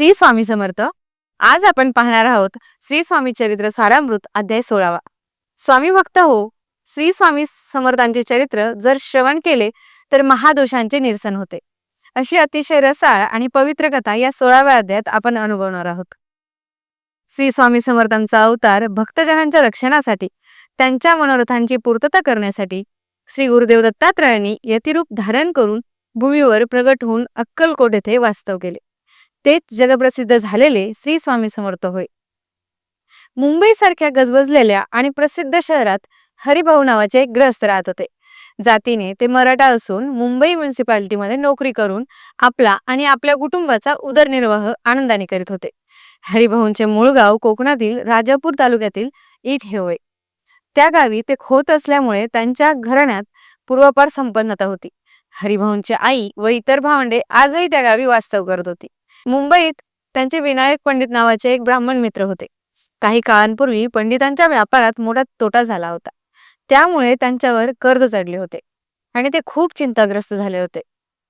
श्री स्वामी समर्थ. आज आपण पाहणार आहोत श्री स्वामी चरित्र सारामृत अध्याय सोळावा. स्वामी भक्त हो श्री स्वामी समर्थांचे चरित्र जर श्रवण केले तर महादोषांचे निरसन होते. अशी अतिशय रसाळ आणि पवित्र कथा या सोळाव्या अध्यायात आपण अनुभवणार आहोत. श्री स्वामी समर्थांचा अवतार भक्तजनांच्या रक्षणासाठी त्यांच्या मनोरथांची पूर्तता करण्यासाठी श्री गुरुदेव दत्तात्रयांनी यतिरूप धारण करून भूमीवर प्रगट होऊन अक्कलकोट येथे वास्तव केले. तेच जगप्रसिद्ध झालेले श्री स्वामी समर्थ होय. मुंबईसारख्या गजबजलेल्या आणि प्रसिद्ध शहरात हरिभाऊ नावाचे एक ग्रस्त राहत होते. जातीने ते मराठा असून मुंबई म्युन्सिपाल्टीमध्ये नोकरी करून आपला आणि आपल्या कुटुंबाचा उदरनिर्वाह आनंदाने करीत होते. हरिभाऊंचे मूळ गाव कोकणातील राजापूर तालुक्यातील इट हे होय. त्या गावी ते खोत असल्यामुळे त्यांच्या घराण्यात पूर्वापार संपन्नता होती. हरिभाऊंची आई व इतर भावंडे आजही त्या गावी वास्तव करत होती. मुंबईत त्यांचे विनायक पंडित नावाचे एक ब्राह्मण मित्र होते. काही काळांपूर्वी पंडितांच्या व्यापारात मोठा तोटा झाला होता. त्यामुळे त्यांच्यावर कर्ज चढले होते आणि ते खूप चिंताग्रस्त झाले होते.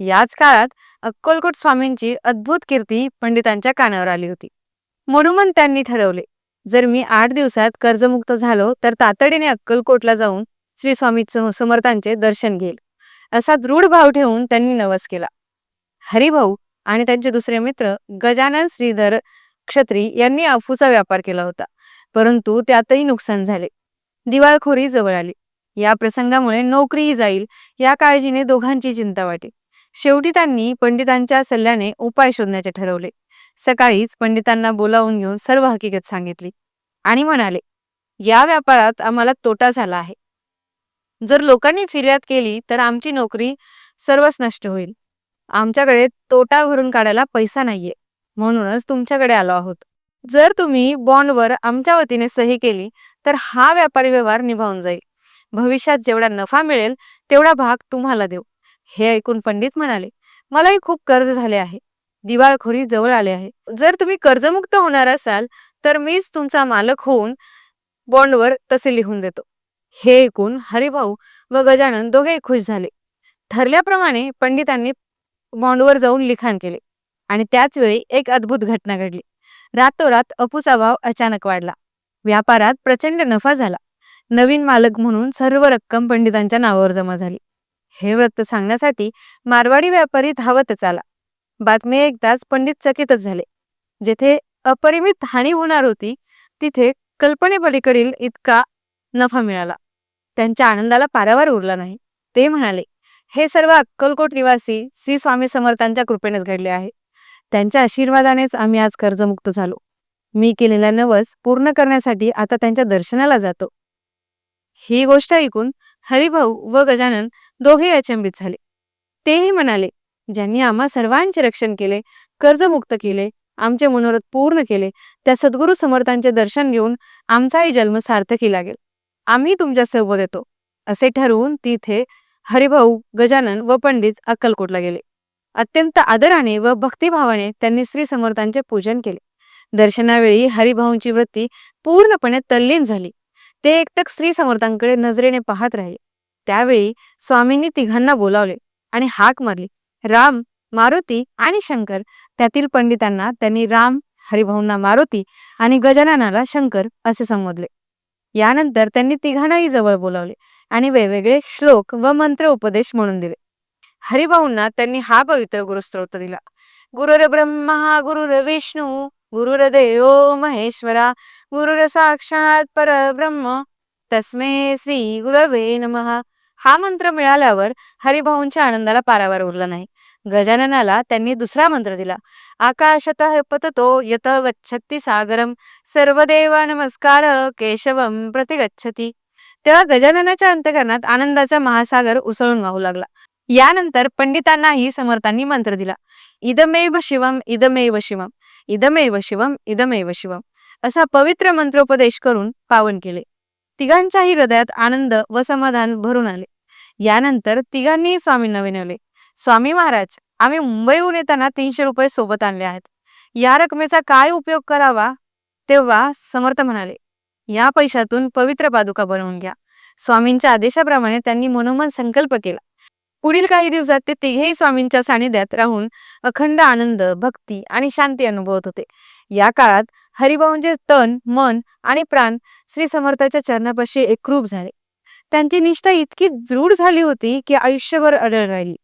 याच काळात अक्कलकोट स्वामींची अद्भुत कीर्ती पंडितांच्या कानावर आली होती. म्हणून त्यांनी ठरवले जर मी आठ दिवसात कर्जमुक्त झालो तर तातडीने अक्कलकोटला जाऊन श्री स्वामी समर्थांचे दर्शन घेईल असा दृढ भाव ठेवून त्यांनी नवस केला. हरिभाऊ आणि त्यांचे दुसरे मित्र गजानन श्रीधर क्षत्री यांनी अफूचा व्यापार केला होता. परंतु त्यातही नुकसान झाले. दिवाळखोरी जवळ आली. या प्रसंगामुळे नोकरीही जाईल या काळजीने दोघांची चिंता वाटे. शेवटी त्यांनी पंडितांच्या सल्ल्याने उपाय शोधण्याचे ठरवले. सकाळीच पंडितांना बोलावून घेऊन सर्व हकीकत सांगितली आणि म्हणाले या व्यापारात आम्हाला तोटा झाला आहे. जर लोकांनी फिर्याद केली तर आमची नोकरी सर्वच नष्ट होईल. आमच्याकडे तोटा भरून काढायला पैसा नाहीये. म्हणूनच तुमच्याकडे आलो आहोत. जर तुम्ही बॉन्डवर आमच्या वतीने सही केली तर हा व्यापारी व्यवहार निभावून जाईल. भविष्यात जेवढा नफा मिळेल तेवढा भाग तुम्हाला देऊ. हे ऐकून पंडित म्हणाले मलाही खूप कर्ज झाले आहे. दिवाळखोरी जवळ आले आहे. जर तुम्ही कर्जमुक्त होणार असाल तर मीच तुमचा मालक होऊन बॉन्डवर तसे लिहून देतो. हे ऐकून हरिभाऊ व गजानन दोघे खुश झाले. ठरल्याप्रमाणे पंडितांनी बॉन्डवर जाऊन लिखाण केले. आणि त्याच वेळी एक अद्भुत घटना घडली. रातोरात अपूचा भाव अचानक वाढला. व्यापारात प्रचंड नफा झाला. नवीन मालक म्हणून सर्व रक्कम पंडितांच्या नावावर जमा झाली. हे वृत्त सांगण्यासाठी मारवाडी व्यापारी धावतच आला. बातमी एकदाच पंडित चकितच झाले. जेथे अपरिमित हानी होणार होती तिथे कल्पनेपलीकडील इतका नफा मिळाला. त्यांच्या आनंदाला पारावार उरला नाही. ते म्हणाले हे सर्व अक्कलकोट निवासी श्री स्वामी समर्थांच्या कृपेनेच घडले आहे. त्यांच्या आशीर्वादानेच आम्ही आज कर्जमुक्त झालो. मी केलेला नवस पूर्ण करण्यासाठी आता त्यांच्या दर्शनाला जातो. ही गोष्ट ऐकून हरिभाऊ व गजानन दोघे अचंबित झाले. तेही म्हणाले ज्यांनी आम्हा सर्वांचे रक्षण केले कर्जमुक्त केले आमचे मनोरथ पूर्ण केले त्या सद्गुरू समर्थांचे दर्शन घेऊन आमचाही जन्म सार्थकी लागेल. आम्ही तुमच्यासोबत येतो. असे ठरवून तिथे हरिभाऊ गजानन व पंडित अक्कलकोटला गेले. अत्यंत आदराने व भक्तिभावाने त्यांनी श्री समर्थांचे पूजन केले. दर्शनावेळी हरिभाऊंची वृत्ती पूर्णपणे तल्लीन झाली. ते एकटक श्री समर्थांकडे नजरेने पाहत राहिले. त्यावेळी स्वामींनी तिघांना बोलावले आणि हाक मारली. राम मारुती आणि शंकर त्यातील पंडितांना त्यांनी राम हरिभाऊंना मारुती आणि गजाननाला शंकर असे संबोधले. यानंतर त्यांनी तिघांनाही जवळ बोलावले. आणि वेगवेगळे श्लोक व मंत्र उपदेश म्हणून दिले हरिभाऊंना त्यांनी हा पवित्र गुरुस्त्रोत दिला. गुरुर ब्रह्मा गुरुर विष्णू गुरुर देव महेश्वरा गुरुर साक्षात परब्रह्म तस्मे श्री गुरवे नमः. हा मंत्र मिळाल्यावर हरिभाऊंच्या आनंदाला पारावार उरला नाही. गजाननाला त्यांनी दुसरा मंत्र दिला. आकाशत पततो यत गच्छती सागरम. सर्वदेव नमस्कार केशवम प्रतिगच्छती तेव्हा गजाननाच्या अंतकरणात आनंदाचा महासागर उसळून वाहू लागला. यानंतर पंडितांनाही समर्थांनी मंत्र दिला. इदमेव शिवम इदमेव शिवम इदमेव शिवम इदमेव शिवम असा पवित्र मंत्रोपदेश करून पावन केले. तिघांच्याही हृदयात आनंद व समाधान भरून आले. यानंतर तिघांनी स्वामींना विनवले. स्वामी महाराज आम्ही मुंबईहून येताना तीनशे रुपये सोबत आणले आहेत. या रकमेचा काय उपयोग करावा? तेव्हा समर्थ म्हणाले. या पैशातून पवित्र पादुका बनवून घ्या. स्वामींच्या आदेशाप्रमाणे त्यांनी मनोमन संकल्प केला. पुढील काही दिवसात ते तिघेही स्वामींच्या सानिध्यात राहून अखंड आनंद भक्ती आणि शांती अनुभवत होते. या काळात हरिभाऊंचे तन मन आणि प्राण श्री समर्थाच्या चरणापाशी एकरूप झाले. त्यांची निष्ठा इतकी दृढ झाली होती की आयुष्यभर अडळ राहिली.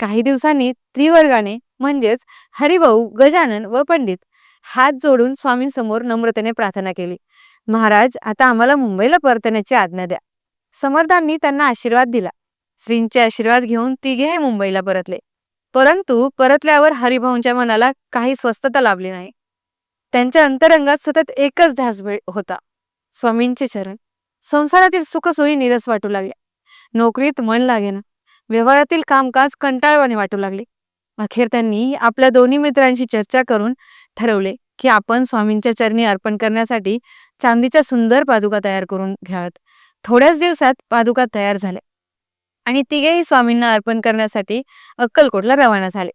काही दिवसांनी त्रिवर्गाने म्हणजेच हरिभाऊ गजानन व पंडित हात जोडून स्वामींसमोर नम्रतेने प्रार्थना केली. महाराज आता आम्हाला मुंबईला परतण्याची आज्ञा द्या. समर्थांनी त्यांना आशीर्वाद दिला. श्रींचे आशीर्वाद घेऊन तिघेही मुंबईला परतले. परंतु परतल्यावर हरिभाऊंच्या मनाला काही स्वस्थता लाभली नाही. त्यांच्या अंतरंगात सतत एकच ध्यास भे- होता. स्वामींचे चरण. संसारातील सुखसोयी निरस वाटू लागल्या. नोकरीत मन लागेना. व्यवहारातील कामकाज कंटाळवाने वाटू लागले. अखेर त्यांनी आपल्या दोन्ही मित्रांशी चर्चा करून ठरवले की आपण स्वामींच्या चरणी अर्पण करण्यासाठी चांदीच्या सुंदर पादुका तयार करून घ्याव्यात. थोड्याच दिवसात पादुका तयार झाल्या. आणि तिघेही स्वामींना अर्पण करण्यासाठी अक्कलकोटला रवाना झाले.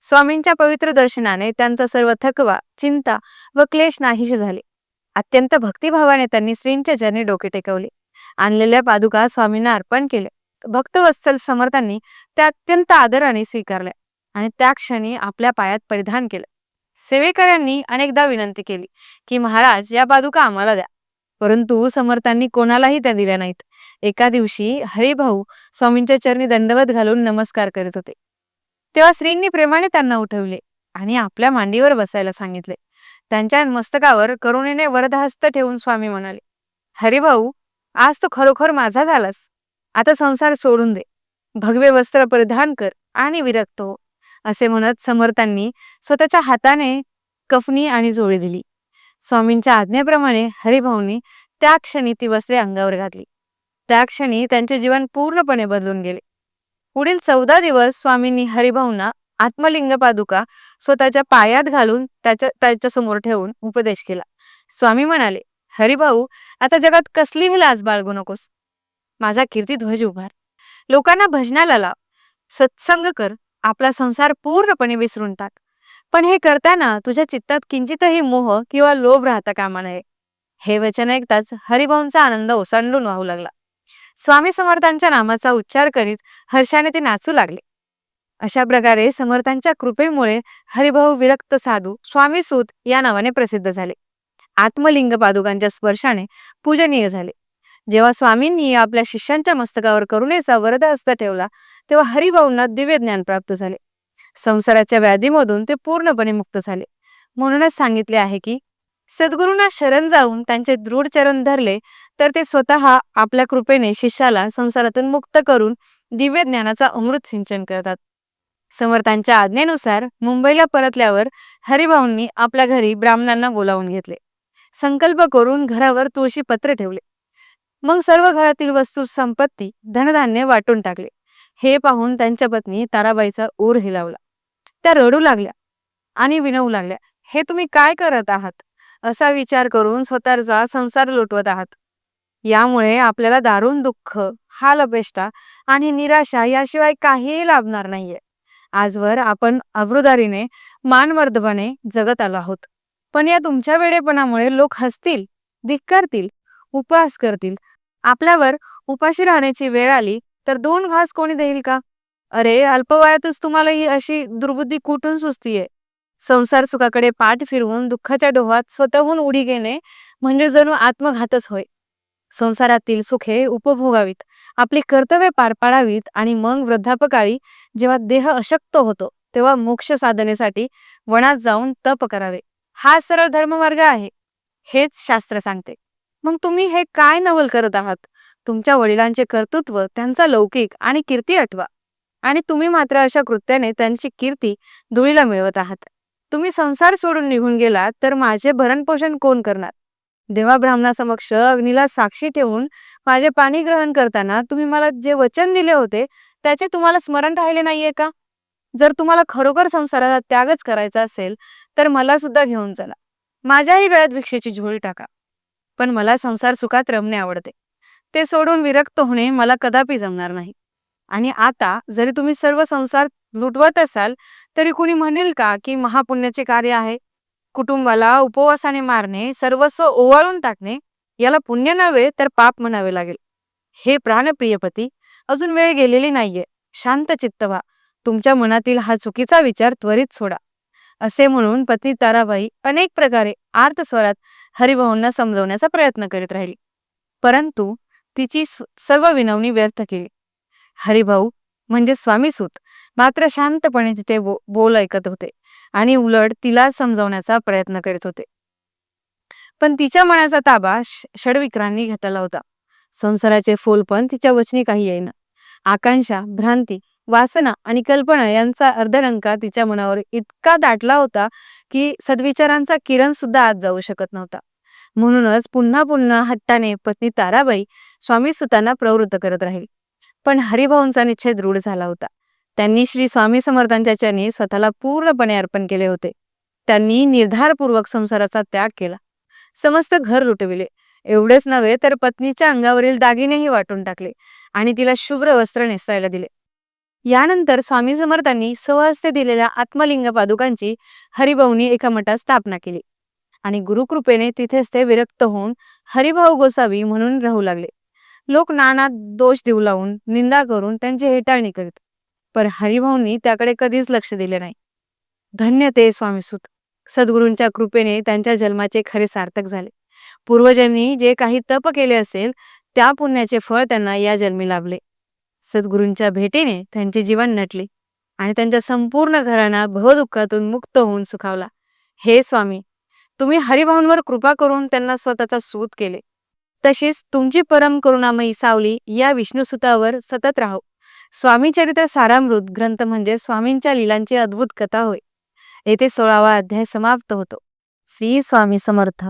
स्वामींच्या पवित्र दर्शनाने त्यांचा सर्व थकवा चिंता व क्लेश नाहीशी झाले. अत्यंत भक्तिभावाने त्यांनी श्रींच्या चरणी डोके टेकवले. आणलेल्या पादुका स्वामींना अर्पण केले. भक्तवत्सल समर्थांनी त्या अत्यंत आदराने स्वीकारल्या आणि त्या क्षणी आपल्या पायात परिधान केलं. सेवेकऱ्यांनी अनेकदा विनंती केली की महाराज या पादुका आम्हाला द्या. परंतु समर्थांनी कोणालाही त्या दिल्या नाहीत. एका दिवशी हरिभाऊ स्वामींच्या चरणी दंडवत घालून नमस्कार करीत होते. तेव्हा श्रींनी प्रेमाने त्यांना उठवले आणि आपल्या मांडीवर बसायला सांगितले. त्यांच्या मस्तकावर करुणेने वरदहस्त ठेवून स्वामी म्हणाले हरिभाऊ आज तो खरोखर माझा झालास. आता संसार सोडून दे. भगवे वस्त्र परिधान कर आणि विरक्त हो. असे म्हणत समर्थांनी स्वतःच्या हाताने कफनी आणि जोळी दिली. स्वामींच्या आज्ञेप्रमाणे हरिभाऊंनी त्या क्षणी ती वस्त्रे अंगावर घातली. त्या क्षणी त्यांचे जीवन पूर्णपणे बदलून गेले. पुढील चौदा दिवस स्वामींनी हरिभाऊंना आत्मलिंग पादुका स्वतःच्या पायात घालून त्याच्या त्याच्यासमोर ठेवून उपदेश केला. स्वामी म्हणाले हरिभाऊ आता जगात कसलीही लाज बाळगू नकोस. माझा कीर्ती ध्वज उभार. लोकांना भजनाला लाव. सत्संग कर. आपला संसार पूर्णपणे विसरून टाक. पण हे करताना तुझ्या चित्तात किंचितही मोह किंवा लोभ राहता कामा नये. हे वचन ऐकताच हरिभाऊंचा आनंद ओसांडून वाहू लागला. स्वामी समर्थांच्या नामाचा उच्चार करीत हर्षाने ते नाचू लागले. अशा प्रकारे समर्थांच्या कृपेमुळे हरिभाऊ विरक्त साधू स्वामी सूत या नावाने प्रसिद्ध झाले. आत्मलिंग पादुकांच्या स्पर्शाने पूजनीय झाले. जेव्हा स्वामींनी आपल्या शिष्यांच्या मस्तकावर करुणेचा वरदहस्त ठेवला तेव्हा हरिभाऊंना दिव्य ज्ञान प्राप्त झाले. संसाराच्या व्याधीमधून ते पूर्णपणे मुक्त झाले. म्हणूनच सांगितले आहे की सद्गुरूंना शरण जाऊन त्यांचे दृढ चरण धरले तर ते स्वतः आपल्या कृपेने शिष्याला संसारातून मुक्त करून दिव्य ज्ञानाचा अमृत सिंचन करतात. समर्थांच्या आज्ञेनुसार मुंबईला परतल्यावर हरिभाऊंनी आपल्या घरी ब्राह्मणांना बोलावून घेतले. संकल्प करून घरावर तुळशी पत्र ठेवले. मग सर्व घरातील वस्तू संपत्ती धनधान्य वाटून टाकले. हे पाहून त्यांच्या पत्नी ताराबाईचा ऊर हिलावला. त्या रडू लागल्या आणि विनवू लागल्या हे तुम्ही काय करत आहात? असा विचार करून स्वतःचा संसार लुटवत आहात. यामुळे आपल्याला दारुण दुःख हाल अपेष्टा आणि निराशा याशिवाय काहीही लाभणार नाहीये. आजवर आपण अब्रुदारीने मानवर्धपणे जगत आलो आहोत. पण या तुमच्या वेडेपणामुळे लोक हसतील धिक्कारतील उपवास करतील. आपल्यावर उपाशी राहण्याची वेळ आली तर दोन घास कोणी देईल का? अरे अल्पवयातच तुम्हाला ही अशी दुर्बुद्धी कुठून सुचतीये? संसार सुखाकडे पाठ फिरवून दुःखाच्या डोहात स्वतःहून उडी घेणे म्हणजे जणू आत्मघातच होय. संसारातील सुखे उपभोगावीत आपली कर्तव्य पार पाडावीत आणि मग वृद्धापकाळी जेव्हा देह अशक्त होतो तेव्हा मोक्ष साधनेसाठी वनात जाऊन तप करावे. हा सरळ धर्ममार्ग आहे हेच शास्त्र सांगते. मग तुम्ही हे काय नवल करत आहात? तुमच्या वडिलांचे कर्तृत्व त्यांचा लौकिक आणि कीर्ती आठवा. आणि तुम्ही मात्र अशा कृत्याने त्यांची कीर्ती धुळीला मिळवत आहात. तुम्ही संसार सोडून निघून गेलात तर माझे भरणपोषण कोण करणार? देवा ब्राह्मणासमक्ष अग्नीला साक्षी ठेवून माझे पाणी ग्रहण करताना तुम्ही मला जे वचन दिले होते त्याचे तुम्हाला स्मरण राहिले नाहीये का? जर तुम्हाला खरोखर संसाराचा त्यागच करायचा असेल तर मला सुद्धा घेऊन चला. माझ्याही गळ्यात भिक्षेची झोळी टाका. पण मला संसार सुखात रमणे आवडते. ते सोडून विरक्त होणे मला कदापि जमणार नाही. आणि आता जरी तुम्ही सर्व संसार लुटवत असाल तरी कुणी म्हणेल का की महापुण्याचे कार्य आहे? कुटुंबाला उपवासाने मारणे सर्वस्व ओवाळून टाकणे याला पुण्य नव्हे तर पाप म्हणावे लागेल. हे प्राणप्रियपती अजून वेळ गेलेली नाहीये. शांत चित्त व्हा. तुमच्या मनातील हा चुकीचा विचार त्वरित सोडा. असे म्हणून पत्नी ताराबाई अनेक प्रकारे आर्त स्वरात हरिभाऊंना समजवण्याचा प्रयत्न करीत राहिली. परंतु तिची सर्व विनवणी व्यर्थ केली. हरिभाऊ म्हणजे स्वामीसूत. मात्र शांतपणे तिथे बो- बोल ऐकत होते आणि उलट तिला समजवण्याचा प्रयत्न करीत होते. पण तिच्या मनाचा ताबा षडविक्रांनी घेतला होता. संसाराचे फूल पण तिच्या वचनी काही येईना. आकांक्षा भ्रांती वासना आणि कल्पना यांचा अर्धडंका तिच्या मनावर इतका दाटला होता की सद्विचारांचा किरण सुद्धा आत जाऊ शकत नव्हता. म्हणूनच पुन्हा पुन्हा हट्टाने पत्नी ताराबाई स्वामी सुतांना प्रवृत्त करत राहील. पण हरिभाऊंचा निश्चय दृढ झाला होता. त्यांनी श्री स्वामी समर्थांच्या चरणी स्वतःला पूर्णपणे अर्पण केले होते. त्यांनी निर्धारपूर्वक संसाराचा त्याग केला. समस्त घर लुटविले. एवढेच नव्हे तर पत्नीच्या अंगावरील दागिनेही वाटून टाकले आणि तिला शुभ्र वस्त्र नेसायला दिले. यानंतर स्वामी समर्थांनी स्वहस्ते दिलेल्या आत्मलिंग पादुकांची हरिभाऊनी एका मठात स्थापना केली. आणि गुरुकृपेने तिथेच ते विरक्त होऊन हरिभाऊ गोसावी म्हणून राहू लागले. लोक नाना दोष देऊ लावून निंदा करून त्यांची हेटाळणी करीत पण हरिभाऊंनी त्याकडे कधीच लक्ष दिले नाही. धन्य ते स्वामीसूत सद्गुरूंच्या कृपेने त्यांच्या जन्माचे खरे सार्थक झाले. पूर्वजांनी जे काही तप केले असेल त्या पुण्याचे फळ त्यांना या जन्मी लाभले. सद्गुरूंच्या भेटीने त्यांचे जीवन नटले आणि त्यांच्या संपूर्ण घराना भवदुःखातून मुक्त होऊन सुखावला. हे स्वामी तुम्ही हरिभाऊंवर कृपा करून त्यांना स्वतःचा सूत केले. तशीच तुमची परम करुणामयी सावली या विष्णुसुतावर सतत राहो. स्वामी चरित्र सारामृत ग्रंथ म्हणजे स्वामींच्या लीलांची अद्भुत कथा होय. येथे सोळावा अध्याय समाप्त होतो. श्री स्वामी समर्थ.